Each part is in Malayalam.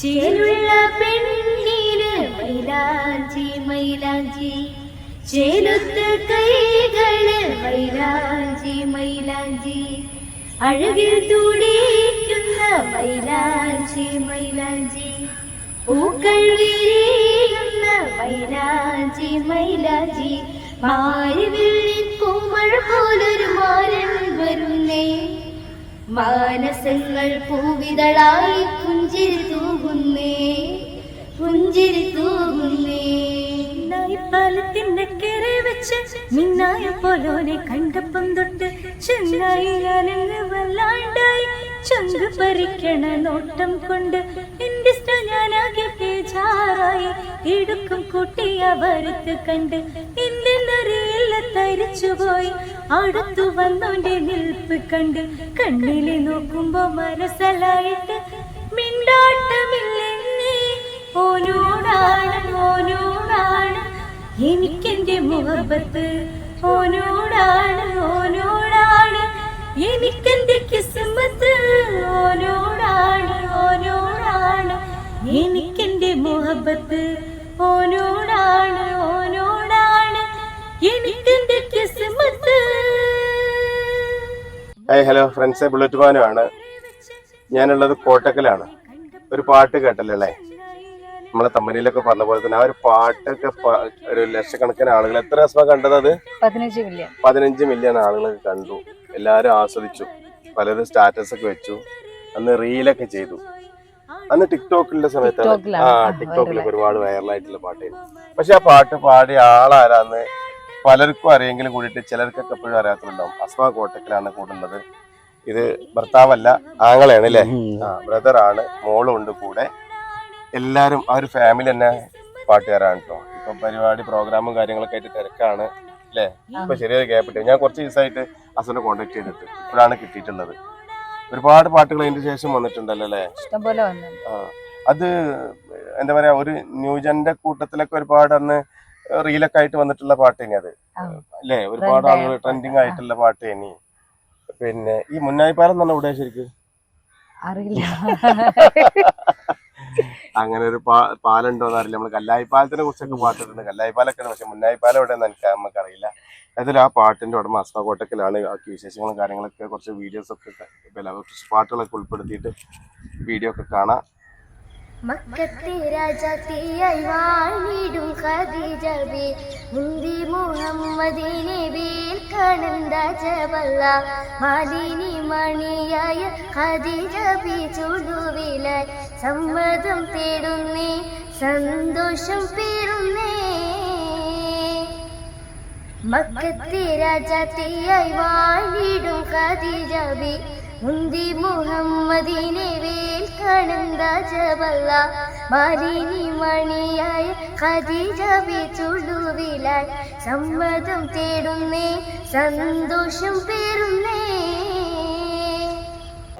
ചേലുള്ള പെണ്ണിന് മൈലാഞ്ചി മൈലാഞ്ചി. ചേലുത്ത് കൈകൾ മൈലാഞ്ചി മൈലാഞ്ചി. അഴകിൽ തുടിക്കുന്ന മൈലാഞ്ചി മൈലാഞ്ചി. പൂക്കൾ വിരിയുന്ന മൈലാഞ്ചി മൈലാഞ്ചി. മാരിവില്ലിൻ പൂമഴ പോലൊരു മാരൻ വരുന്നേ. മാനസങ്ങൾ പൂവിതളായി പുഞ്ചിരി തൂകുന്നേ പുഞ്ചിരി തൂകുന്നേ. പാലത്തിന്റെ കര വെച്ച് മിന്നായ പോലോനെ കണ്ടപ്പം തൊട്ട് ചെന്നായി വല്ലാണ്ടായി. ചങ്ക് പറിക്കണ നോട്ടം കൊണ്ട് എന്റെ ഞാനാകെ ബേജാറായി. ഇടുക്കും കുട്ടിയ വരുത്ത് കണ്ട് എന്തെന്നറിയില്ല തരിച്ചുപോയി അടുത്തു വന്നോന്റെ നിൽപ്പ് കണ്ട് കണ്ണിലെ നോക്കുമ്പോ മനസ്സലായിട്ട് മിണ്ടാട്ടമില്ലെന്നേ ഓനോടാണ് ഓനോടാണ്. എനിക്കെന്റെ മുഹബത്ത്. ഓനോടാണ് ഓനോടാണ്. എനിക്കെന്റെ കിസ്മത്ത്. ഓനോടാണ് ഓനോടാണ്. എനിക്കെന്റെ മുഹബത്ത്. ഓനോടാണ് കിസ്മത്ത് ഹായ് ഹലോ ഫ്രണ്ട്സ് ബുള്ളറ്റ് മാനുമാണ് ഞാനുള്ളത് കോട്ടക്കലാണ്. ഒരു പാട്ട് കേട്ടല്ലേ അല്ലേ നമ്മളെ തമ്മനിയിലൊക്കെ പറഞ്ഞ പോലെ തന്നെ ആ ഒരു പാട്ടൊക്കെ ഒരു ലക്ഷക്കണക്കിന് ആളുകൾ. എത്ര ദിവസം കണ്ടത് അത്? പതിനഞ്ച് മില്യൺ. ആളുകൾ കണ്ടു. എല്ലാവരും ആസ്വദിച്ചു. പലരും സ്റ്റാറ്റസ് ഒക്കെ വെച്ചു. അന്ന് റീലൊക്കെ ചെയ്തു. അന്ന് ടിക്ടോക്കിന്റെ സമയത്താണ്. ആ, ടിക്ടോക്കിലൊക്കെ ഒരുപാട് വൈറലായിട്ടുള്ള പാട്ടായിരുന്നു പക്ഷെ ആ പാട്ട് പാടിയ ആളാരാന്ന് പലർക്കും അറിയെങ്കിലും കൂടിയിട്ട് ചിലർക്കൊക്കെ എപ്പോഴും അറിയാത്തുണ്ടാവും അസ്മ കോട്ടക്കലാണ് കൂടുന്നത്. ഇത് ഭർത്താവല്ല ആങ്ങളെയാണ് അല്ലേ? ആ ബ്രദർ ആണ് മോളും ഉണ്ട് കൂടെ. എല്ലാവരും ആ ഒരു ഫാമിലി തന്നെ പാട്ടുകാരാണ് കേട്ടോ ഇപ്പൊ പരിപാടി പ്രോഗ്രാമും കാര്യങ്ങളൊക്കെ ആയിട്ട് തിരക്കാണ് അല്ലേ? ഇപ്പൊ ചെറിയൊരു ഗ്യാപ്പ് ഇട്ടു. ഞാൻ കുറച്ച് ദിവസമായിട്ട് അസനെ കോണ്ടാക്ട് ചെയ്തിട്ട് ഇപ്പോഴാണ് കിട്ടിയിട്ടുള്ളത്. ഒരുപാട് പാട്ടുകൾ അതിന്റെ ശേഷം വന്നിട്ടുണ്ടല്ലോ അല്ലേ? ഇഷ്ടംപോലെ അത് എന്താ പറയാ ഒരു ന്യൂജന്റെ കൂട്ടത്തിലൊക്കെ ഒരുപാട് അന്ന് റീലൊക്കെ ആയിട്ട് വന്നിട്ടുള്ള പാട്ട് തന്നെ അത്. അല്ലേ? ഒരുപാട് ആളുകൾ ട്രെൻഡിങ് ആയിട്ടുള്ള പാട്ട് തന്നെ പിന്നെ ഈ മുന്നായിപ്പാലം തന്നെ ഇവിടെ ശരിക്കും? അറിയില്ല. അങ്ങനെ ഒരു പാലുണ്ടോ പാലുണ്ടോന്ന് അറിയില്ല. നമ്മൾ കല്ലായിപ്പാലത്തിനെ കുറിച്ചൊക്കെ പാട്ടിട്ടുണ്ട്. കല്ലായിപ്പാലൊക്കെ പക്ഷെ മുന്നായിപ്പാലം എവിടെയെന്ന് എനിക്ക് നമുക്കറിയില്ല. അതിൽ ആ പാട്ടിന്റെ ഉടമ അസ്മ കോട്ടക്കലാണ്. ബാക്കി വിശേഷങ്ങളും കാര്യങ്ങളൊക്കെ കുറച്ച് വീഡിയോസ് ഒക്കെ പാട്ടുകളൊക്കെ ഉൾപ്പെടുത്തിയിട്ട് വീഡിയോ ഒക്കെ കാണാം. മക്കത്തെ രാജാത്തിയായി വാണിടും ഖദീജബി മുന്തി മുഹമ്മദിനെ വേൽക്കണന്ത ജബല്ല. മാലിനി മണിയായ ഖദീജബി ചുടുവില സമ്മതം തേടുന്നേ സന്തോഷം പേരുന്നേ മക്കത്തെ രാജാത്തിയായി വാഴിടും ഖദീജബി മുന്തി മുഹമ്മദിനെ വേൽക്കണന്ത ജബല്ല മരിനി ചുടുവിലായി സമ്മതം തേടുന്നേ സന്തോഷം പേരുന്നേ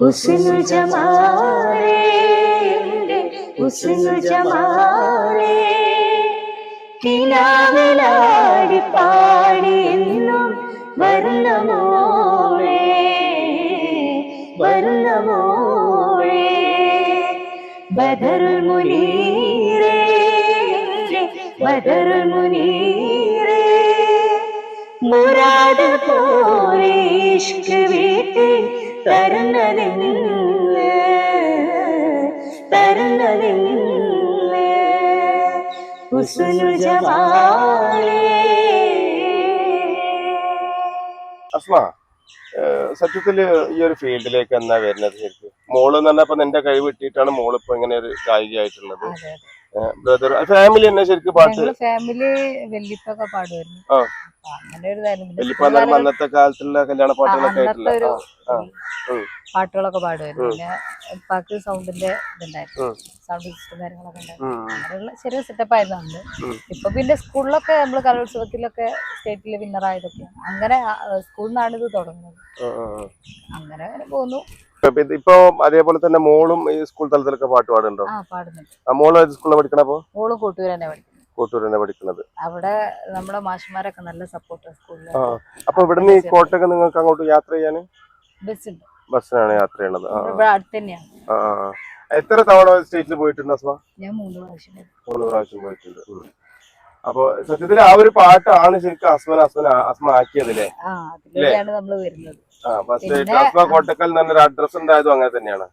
ഉസ്നു പാടി എന്നും വരുന്ന ബദറുൽ മുനീറേ ബദറുൽ മുനീറേ മുറാദ് പോലെ ഇഷ്ക് വീട്ടിൽ തരുന്നതെന്ന് തരുന്നതെന്ന് ഹുസ്നു ജമാലേ. അസ്മ. ഏഹ് സത്യത്തിൽ ഈ ഒരു ഫീൽഡിലേക്ക് എന്നാ വരുന്നത് ശരിക്കും? മോൾ എന്ന് പറഞ്ഞപ്പോ നിന്റെ കഴിവ് കിട്ടിയിട്ടാണ് മോളിപ്പോ ഇങ്ങനെ ഒരു കായികയായിട്ടുള്ളത്. ബ്രദർ ഫാമിലി തന്നെ ശരിക്കും പാട്ട്? ഫാമിലി വെല്ലിപ്പൊക്കെ പാടുമായിരുന്നു ആ. അപ്പൊ അങ്ങനെ ഒരു ഇതായിരുന്നു. പിന്നെ വലിയപ്പോ school എന്നാലും കാലഘട്ടം- അന്നത്തെ കാലത്തുള്ള കല്യാണ പാട്ടുകളൊക്കെ അന്നത്തെ ആയിട്ടില്ല. ഒരു ആ, ഉം. പാട്ടുകളൊക്കെ പാടുമായിരുന്നു പിന്നെ ഉപ്പാക്ക് സൗണ്ടിന്റെ ഇതുണ്ടായിരുന്നു. സൗണ്ട് സിസ്റ്റം കാര്യങ്ങളൊക്കെ ഉണ്ടായിരുന്നു. അങ്ങനെയുള്ള ചെറിയ സെറ്റപ്പ് ആയിരുന്നു അന്ന്. ഇപ്പൊ പിന്നെ സ്കൂളിലൊക്കെ നമ്മൾ കലോത്സവത്തിലൊക്കെ സ്റ്റേറ്റിൽ വിന്നറായതൊക്കെ അങ്ങനെ സ്കൂളിൽ നിന്നാണ് ഇത് തുടങ്ങുന്നത് അങ്ങനെ പോകുന്നു ഇപ്പൊ അതേപോലെ തന്നെ മോളും ഈ സ്കൂൾ തലത്തിലൊക്കെ പാട്ട് പാടുന്നുണ്ടോ? ആ മോൾ സ്കൂളിൽ പഠിക്കണപ്പോ മോളും കൂട്ടുകാർ തന്നെ പഠിക്കുന്നു കൂട്ടൂർ തന്നെ പഠിക്കുന്നത് അവിടെ നമ്മുടെ മാഷുമാരൊക്കെ നല്ല സപ്പോർട്ട് സ്കൂളിൽ അപ്പൊ ഇവിടുന്ന് ഈ കോട്ടയൊക്കെ നിങ്ങൾക്ക് അങ്ങോട്ട് യാത്ര ചെയ്യാൻ ഉണ്ട് ബസ്സിനാണ് യാത്ര ചെയ്യണത്. എത്ര തവണ സ്റ്റേറ്റിൽ പോയിട്ടുണ്ട് അസ്മ? ഞാൻ മൂന്ന് പ്രാവശ്യം. മൂന്ന് പ്രാവശ്യം പോയിട്ടുണ്ട്. അപ്പൊ സത്യത്തിൽ ആ ഒരു പാട്ടാണ് ശരിക്കും അസ്മൻ അസ്മൻ അസ്മ ആക്കിയതല്ലേ? അതിലൂടെയാണ് നമ്മൾ വരുന്നത്. ഫസ്റ്റ് കോട്ടക്കൽ എന്ന് പറഞ്ഞൊരു അഡ്രസ് ഉണ്ടായതും അങ്ങനെ തന്നെയാണ്.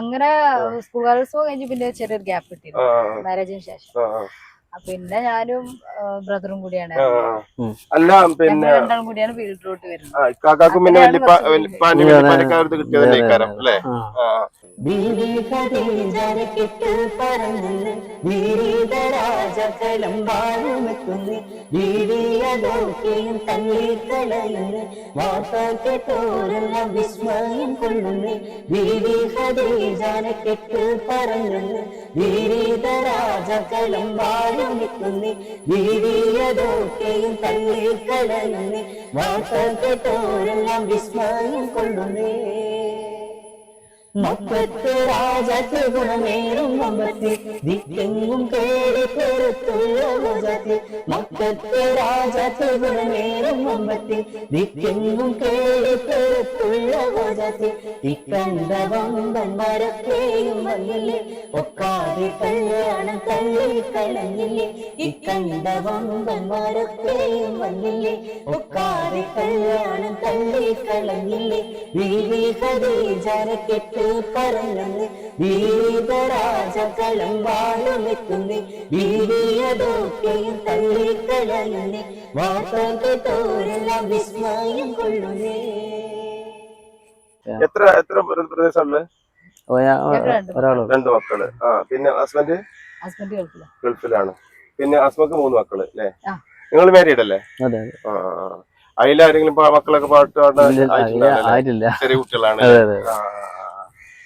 അങ്ങനെ സ്കൂൾ കലോത്സവം കഴിഞ്ഞ് പിന്നെ ചെറിയൊരു ഗ്യാപ്പ് കിട്ടി മാരേജിന് ശേഷം. പിന്നെ ഞാനും ബ്രദറും കൂടിയാണ്. അല്ല പിന്നെ രണ്ടാളും കൂടിയാണ് വീട്ടിലോട്ട് വരുന്നത്. ആ, ഇക്കാക്കാക്കും പിന്നെ കിട്ടിയതല്ലേ ഇക്കാരം അല്ലേ? വിസ്മയം കൊള്ളുന്നു ബീവി ഖദീജരക്കിട്ട് വാഴുമെത്തുന്നു വീടിയതോക്കെയും തള്ളിക്കളയുന്നു വാർത്തക്കെ വിസ്മയം കൊള്ളുന്നേ. മുപ്പത്ത് രാജത്ത് ഗുണമേറും മുമ്പത്തി ദിക്കെങ്ങും കേറി പെരുത്തുള്ള ഭുജത്തി മുപ്പത്ത് രാജത്ത് ഗുണമേറും മുമ്പത്തി ദിക്കെങ്ങും കേറി പെരുത്തുള്ള ഭുജത്തി ഇക്കണ്ട വമ്പം മരത്തേയും വന്നില്ലേ ഒക്കാതെ കല്യാണം ഒക്കാതെ കല്യാണം തള്ളി കളഞ്ഞില്ലേ വീവി ഖദീജരക്കെട്ട് പറഞ്ഞെന്ന് വീരരാജകലം വാഴുമെത്തുന്നു. വീരിയതൊക്കെയും തള്ളിക്കളയുന്നു വാർത്തകൾ തോരെല്ലാം വിസ്മയം കൊള്ളുന്നേ. എത്ര എത്ര പ്രദേശമുള്ളത് രണ്ട് ഒരാളോ രണ്ട് മക്കൾ. ആ പിന്നെ ഹസ്ബൻഡ്? ഹസ്ബൻഡ് ഗൾഫില. ഗൾഫിലാണ്. പിന്നെ ഹസ്ബൻഡ് മൂന്ന് മക്കൾ അല്ലേ. നിങ്ങൾ മാരീഡ് അല്ലേ? ആ. അതിലാരെങ്കിലും മക്കളൊക്കെ പാട്ട് പാടാൻ ചെറിയ കുട്ടികളാണ്.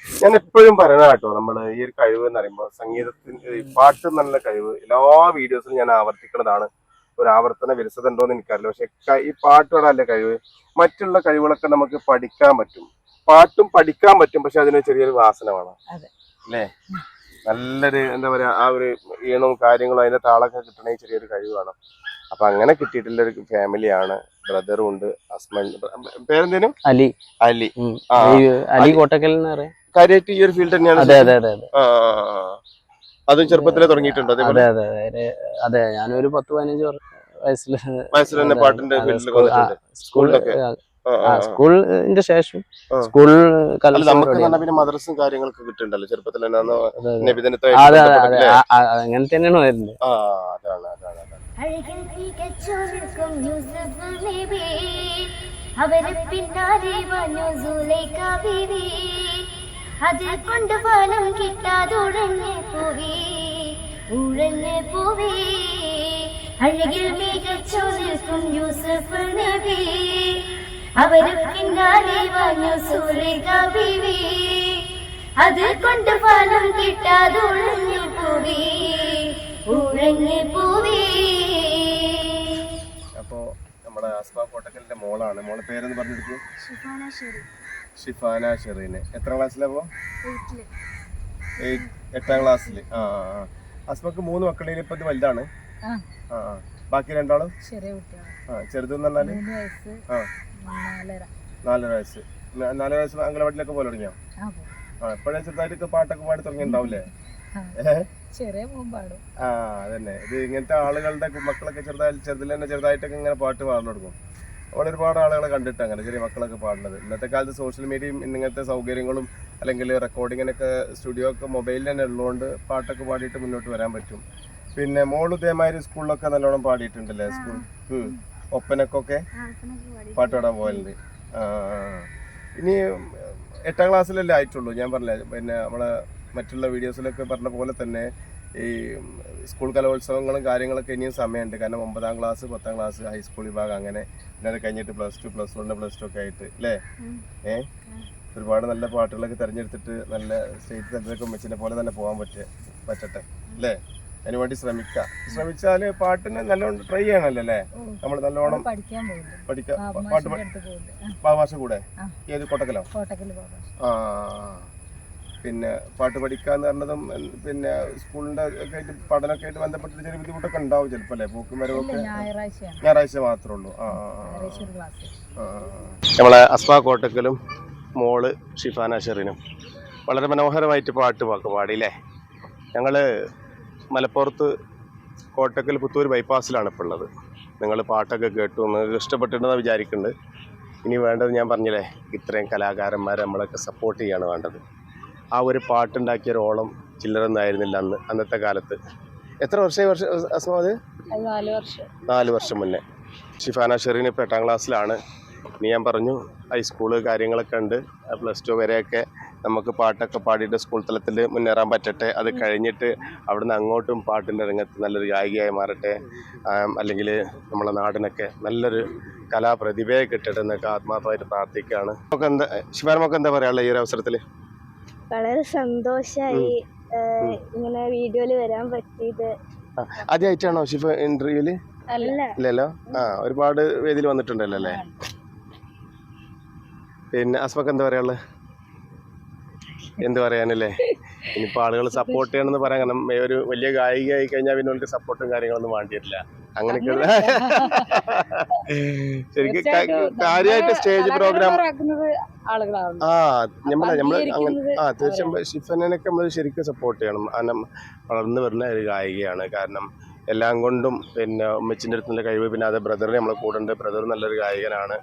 ഞാൻ എപ്പോഴും പറയണ കേട്ടോ നമ്മൾ ഈ ഒരു കഴിവ് എന്ന് പറയുമ്പോൾ സംഗീതത്തിന് പാട്ട് നല്ല കഴിവ്. എല്ലാ വീഡിയോസിലും ഞാൻ ആവർത്തിക്കുന്നതാണ് ഒരു ആവർത്തന വിരസത ഉണ്ടോ എന്ന് എനിക്കറിയില്ല. പക്ഷെ ഈ പാട്ടുകളല്ല കഴിവ്. മറ്റുള്ള കഴിവുകളൊക്കെ നമുക്ക് പഠിക്കാൻ പറ്റും. പാട്ടും പഠിക്കാൻ പറ്റും പക്ഷെ അതിന് ചെറിയൊരു വാസന വേണം. അതെ. അല്ലേ? നല്ലൊരു എന്താ പറയാ ആ ഒരു ഈണവും കാര്യങ്ങളും അതിന്റെ താളൊക്കെ കിട്ടണമെങ്കിൽ ചെറിയൊരു കഴിവ് വേണം. അപ്പൊ അങ്ങനെ കിട്ടിയിട്ടുള്ള ഒരു ഫാമിലിയാണ് ബ്രദറും ഉണ്ട് ഹസ്ബൻഡ് പേരെന്തേനും? അലി. അലി. അലി കോട്ടക്കൽ കാര്യമായിട്ട് ഈ ഒരു ഫീൽഡ് തന്നെയാണ് അതെ അതെ അതെ അതെ. ചെറുപ്പത്തിലെ തുടങ്ങിയിട്ടുണ്ടോ? അതെ അതേപോലെ? അതെ അതെ അതെ. ഞാനൊരു പത്ത് പതിനഞ്ച് വയസ്സിൽ വയസ്സിൽ തന്നെ പാട്ടിന്റെ ഫീൽഡിൽ സ്കൂളിലൊക്കെ? സ്കൂളിന്റെ ശേഷം സ്കൂൾ നമുക്ക് പിന്നെ മദ്രസും കാര്യങ്ങളൊക്കെ കിട്ടുന്നുണ്ടല്ലോ ചെറുപ്പത്തിൽ തന്നെ അന്ന് അതെ, അതെ. നബിദിനത്തായിട്ട് അതെ അതെ അതെ. ബന്ധപ്പെട്ടില്ലേ? ആ, ആ, അങ്ങനെ തന്നെയാണ് വരുന്നത്. അഴകിൽ തികച്ചൊരുക്കും അവർ പിന്നാലെ വന്നു സുലൈഖ ബീവി ഫലം യൂസഫ് അതിൽ കൊണ്ട് ഫലം കിട്ടാതുടഞ്ഞു പോവി. ഉഴഞ്ഞ് പോവി. നമ്മുടെ അസ്മ കോട്ടക്കലിന്റെ മോളാണ്. മോളെ പേരെന്ന് പറഞ്ഞിരിക്കും? ഷിഫാന ഷെറീന്. എത്ര ക്ലാസ്സിലാവോ എട്ടാം ക്ലാസ്സിൽ ആ ആ അസ്മക്ക് മൂന്ന് മക്കളിൽ ഇപ്പൊ ഇത് വലുതാണ്. ആ. ബാക്കി രണ്ടാളും? ആ ചെറുതെന്ന് പറഞ്ഞാൽ? ആ. നാലര. വയസ്സ്. നാലര വയസ്സ് അംഗനവാടിയിലൊക്കെ പോലെ തുടങ്ങിയോ? ആ എപ്പോഴും ഇപ്പോഴേ ചെറുതായിട്ടൊക്കെ പാട്ടൊക്കെ പാടി തുടങ്ങിണ്ടാവൂലേ. ഏഹ്? ചെറിയ മോൻ പാടും ആ അതന്നെ. ഇത് ഇങ്ങനത്തെ ആളുകളുടെ മക്കളൊക്കെ ചെറുതായി ചെറുതിൽ തന്നെ ചെറുതായിട്ടൊക്കെ ഇങ്ങനെ പാട്ട് പാടുന്നു കൊടുക്കും അവിടെ ഒരുപാട് ആളുകളെ കണ്ടിട്ട് അങ്ങനെ ചെറിയ മക്കളൊക്കെ പാടുന്നത്. ഇന്നത്തെ കാലത്ത് സോഷ്യൽ മീഡിയയും ഇങ്ങനത്തെ സൗകര്യങ്ങളും അല്ലെങ്കിൽ റെക്കോർഡിങ്ങിനൊക്കെ സ്റ്റുഡിയോ ഒക്കെ മൊബൈലിൽ തന്നെ ഉള്ളതുകൊണ്ട് പാട്ടൊക്കെ പാടിയിട്ട് മുന്നോട്ട് വരാൻ പറ്റും. പിന്നെ മോൾ ഇതേമാതിരി സ്കൂളിലൊക്കെ നല്ലോണം പാടിയിട്ടുണ്ടല്ലേ? സ്കൂൾ ഉം. ഒപ്പനക്കൊക്കെ പാട്ട് പാടാൻ പോകലുണ്ട്. ഇനി എട്ടാം ക്ലാസ്സിലല്ലേ ആയിട്ടുള്ളൂ? ഞാൻ പറഞ്ഞില്ലേ പിന്നെ നമ്മളെ മറ്റുള്ള വീഡിയോസിലൊക്കെ പറഞ്ഞ പോലെ തന്നെ ഈ സ്കൂൾ കലോത്സവങ്ങളും കാര്യങ്ങളൊക്കെ ഇനിയും സമയമുണ്ട്. കാരണം ഒമ്പതാം ക്ലാസ് പത്താം ക്ലാസ് ഹൈസ്കൂൾ വിഭാഗം അങ്ങനെ പിന്നെ അത് കഴിഞ്ഞിട്ട് plus two plus one plus two ഒക്കെ ആയിട്ട് അല്ലേ? ഏ? ഒരുപാട് നല്ല പാട്ടുകളൊക്കെ തിരഞ്ഞെടുത്തിട്ട് നല്ല സ്റ്റേറ്റ് തലത്തിലൊക്കെ മെച്ചിനെ പോലെ തന്നെ പോകാൻ പറ്റ പറ്റട്ടെ അല്ലേ? അതിനുവേണ്ടി ശ്രമിക്കാം. ശ്രമിച്ചാൽ പാട്ടിന് നല്ലോണം ട്രൈ ചെയ്യണമല്ലോ അല്ലേ? നമ്മൾ നല്ലോണം പഠിക്കാം പാട്ട് മാഷിന്റെ അടുത്ത് പോകുന്നുണ്ട്. പാ- കൂടെ. ഏത് കോട്ടക്കൽ? ആ. പിന്നെ പാട്ട് പഠിക്കാന്ന് പറഞ്ഞതും പിന്നെ സ്കൂളിന്റെ ഒക്കെ ആയിട്ട് പഠനമൊക്കെ ആയിട്ട് ബന്ധപ്പെട്ട് ചെറിയ ബുദ്ധിമുട്ടൊക്കെ ഉണ്ടാവും ചിലപ്പോ അല്ലേ? പോക്കും വരവൊക്കെ ഞായറാഴ്ച മാത്രമേ ഉള്ളൂ ആ നമ്മളെ അസ്മ കോട്ടക്കലും മോൾ ഷിഫാന ഷെറിനും. വളരെ മനോഹരമായിട്ട് പാട്ട് പാക്ക് പാടിയില്ലേ? ഞങ്ങൾ മലപ്പുറത്ത് കോട്ടക്കൽ പുത്തൂർ ബൈപ്പാസിലാണ് ഇപ്പോൾ ഉള്ളത്. നിങ്ങൾ പാട്ടൊക്കെ കേട്ടു നിങ്ങൾക്ക് ഇഷ്ടപ്പെട്ടിട്ടുണ്ടെന്ന് വിചാരിക്കുന്നുണ്ട് ഇനി വേണ്ടത് ഞാൻ പറഞ്ഞില്ലേ ഇത്രയും കലാകാരന്മാരെ നമ്മളൊക്കെ സപ്പോർട്ട് ചെയ്യാണ് വേണ്ടത്. ആ ഒരു പാട്ടുണ്ടാക്കിയ ഒരു ഓളം ചില്ലറന്നായിരുന്നില്ല അന്ന് അന്നത്തെ കാലത്ത്. എത്ര വർഷമായി വർഷം അസ്മാ അത്? നാല് വർഷം. നാല് വർഷം മുന്നേ. ഷിഫാന ഷെറീൻ ഇപ്പോൾ എട്ടാം ക്ലാസ്സിലാണ്. ഇനി ഞാൻ പറഞ്ഞു ഹൈസ്കൂൾ കാര്യങ്ങളൊക്കെ ഉണ്ട്. പ്ലസ് ടു വരെയൊക്കെ നമുക്ക് പാട്ടൊക്കെ പാടിയിട്ട് സ്കൂൾ തലത്തിൽ മുന്നേറാൻ പറ്റട്ടെ. അത് കഴിഞ്ഞിട്ട് അവിടുന്ന് അങ്ങോട്ടും പാട്ടിന്റെ രംഗത്ത് നല്ലൊരു ഗായികയായി മാറട്ടെ. അല്ലെങ്കിൽ നമ്മളെ നാടിനൊക്കെ നല്ലൊരു കലാപ്രതിഭയെ കിട്ടട്ടെ എന്നൊക്കെ ആത്മാർത്ഥമായിട്ട് പ്രാർത്ഥിക്കുകയാണ്. നമുക്ക് എന്താ ശിവാനമൊക്കെ നമുക്ക് എന്താ പറയാനുള്ളത് ഈ ഒരു അവസരത്തിൽ? വളരെ സന്തോഷായി ഇങ്ങനെ വീഡിയോയിൽ വരാൻ പറ്റിയത്. ആദ്യമായിട്ടാണോ ഷിഫ ഇന്റർവ്യൂൽ അല്ലല്ലോ ഇല്ലല്ലോ? ആ ഒരുപാട് വേദിയിൽ വന്നിട്ടുണ്ടല്ലോ അല്ലേ? പിന്നെ അസ്മക്ക് എന്താ പറയാനുള്ളത്? എന്ത് പറയാനല്ലേ? ഇനിയിപ്പോൾ ആളുകൾ സപ്പോർട്ട് ചെയ്യണമെന്ന് പറയാൻ കാരണം ഒരു വലിയ ഗായിക ആയി കഴിഞ്ഞാൽ പിന്നെ അവർക്ക് സപ്പോർട്ടും കാര്യങ്ങളൊന്നും വേണ്ടിയിട്ടില്ല. അങ്ങനെയൊക്കെയുള്ള ശരിക്കും കാര്യമായിട്ട് സ്റ്റേജ് പ്രോഗ്രാം ആ നമ്മളെ നമ്മൾ അങ്ങനെ ആ തീർച്ചയായും ഷിഫനൊക്കെ നമ്മൾ ശരിക്കും സപ്പോർട്ട് ചെയ്യണം. കാരണം വളർന്നു വരുന്ന ഒരു ഗായികയാണ്. കാരണം എല്ലാം കൊണ്ടും പിന്നെ ഉമ്മച്ചിന്റെ അടുത്തുള്ള കഴിവ് പിന്നെ അത് ബ്രദറിന് നമ്മളെ കൂടെ ഉണ്ട്. ബ്രദർ നല്ലൊരു ഗായകനാണ്.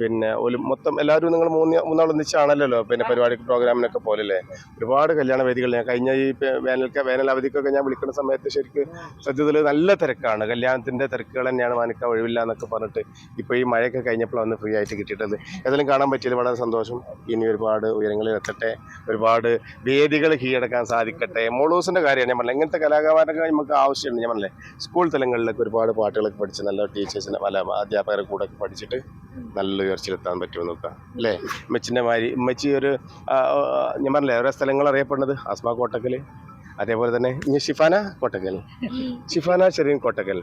പിന്നെ ഒരു മൊത്തം എല്ലാവരും നിങ്ങൾ മൂന്ന് മൂന്നാൾ ഒന്നിച്ചാണല്ലോ പിന്നെ പരിപാടി പ്രോഗ്രാമിനൊക്കെ പോലല്ലേ ഒരുപാട് കല്യാണ വേദികൾ ഞാൻ കഴിഞ്ഞ ഈ വേനൽക്ക വേനൽ അവധിക്കൊക്കെ ഞാൻ വിളിക്കുന്ന സമയത്ത് ശരിക്കും സത്യത്തിൽ നല്ല തിരക്കാണ്. കല്യാണത്തിന്റെ തിരക്കുകൾ തന്നെയാണ് മാനിക്കാൻ ഒഴിവില്ല എന്നൊക്കെ പറഞ്ഞിട്ട് ഇപ്പോൾ ഈ മഴയൊക്കെ കഴിഞ്ഞപ്പോഴാണ് ഫ്രീ ആയിട്ട് കിട്ടിയിട്ടത്. ഏതായാലും കാണാൻ പറ്റിയത് വളരെ സന്തോഷം. ഇനി ഒരുപാട് ഉയരങ്ങളിൽ എത്തട്ടെ. ഒരുപാട് വേദികൾ കീഴടക്കാൻ സാധിക്കട്ടെ. മോളൂസിന്റെ കാര്യമാണ് ഞാൻ പറഞ്ഞത് ഇങ്ങനത്തെ കലാകാരൊക്കെ നമുക്ക് ആവശ്യമുണ്ട്. ഞാൻ പറഞ്ഞില്ലേ സ്കൂൾ തലങ്ങളിലൊക്കെ ഒരുപാട് പാട്ടുകളൊക്കെ പഠിച്ച് നല്ല ടീച്ചേഴ്സിനെ പല അധ്യാപകരെ കൂടെ ഒക്കെ പഠിച്ചിട്ട് നല്ല ഉയർച്ചയിലെത്താൻ പറ്റുമെന്ന് നോക്കാം അല്ലേ? ഉമ്മച്ചിന്റെ മാതിരി ഉമ്മച്ചി ഒരു ഞാൻ പറഞ്ഞില്ലേ ഓരോ സ്ഥലങ്ങൾ അറിയപ്പെടുന്നത്. ആസ്മ കോട്ടക്കൽ അതേപോലെ തന്നെ ഇനി ഷിഫാന കോട്ടക്കൽ ഷിഫാന ഷെറീൻ കോട്ടക്കൽ.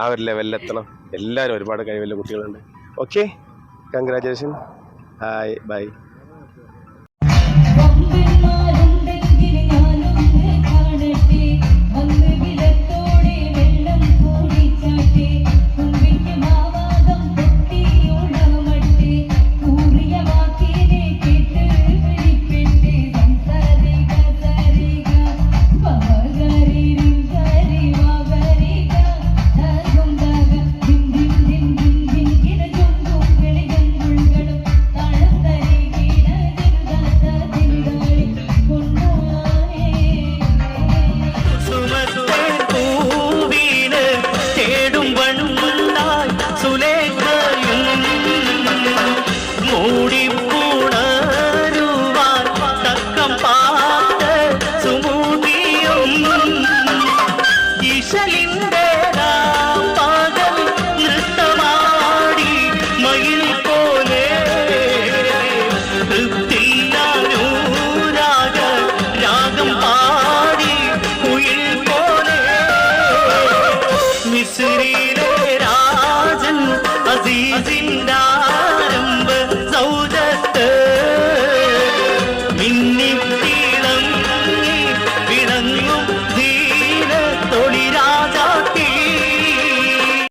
ആ ഒരു ലെവലിലെത്തണം എല്ലാവരും ഒരുപാട് കഴിവുള്ള കുട്ടികളുണ്ട്. Okay congratulation hi bye